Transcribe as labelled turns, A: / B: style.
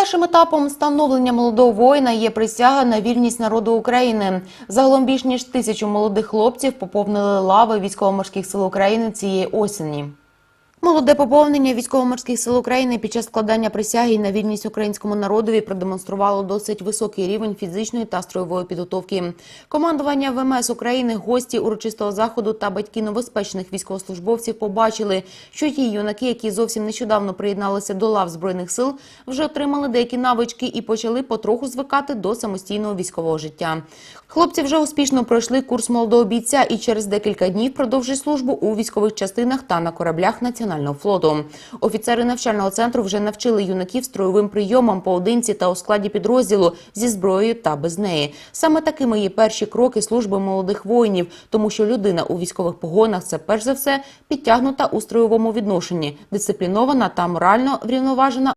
A: Першим етапом становлення молодого воїна є присяга на вільність народу України. Загалом більш ніж тисячу молодих хлопців поповнили лави військово-морських сил України цієї осені. Молоде поповнення військово-морських сил України під час складання присяги на вільність українському народові продемонструвало досить високий рівень фізичної та строєвої підготовки. Командування ВМС України, гості урочистого заходу та батьки новоспечених військовослужбовців побачили, що ті юнаки, які зовсім нещодавно приєдналися до лав збройних сил, вже отримали деякі навички і почали потроху звикати до самостійного військового життя. Хлопці вже успішно пройшли курс молодого бійця і через декілька днів продовжать службу у військових частинах та на кораблях національного флоту. Офіцери навчального центру вже навчили юнаків строєвим прийомам поодинці та у складі підрозділу зі зброєю та без неї. Саме такими є перші кроки служби молодих воїнів, тому що людина у військових погонах це перш за все підтягнута у строєвому відношенні, дисциплінована та морально врівноважена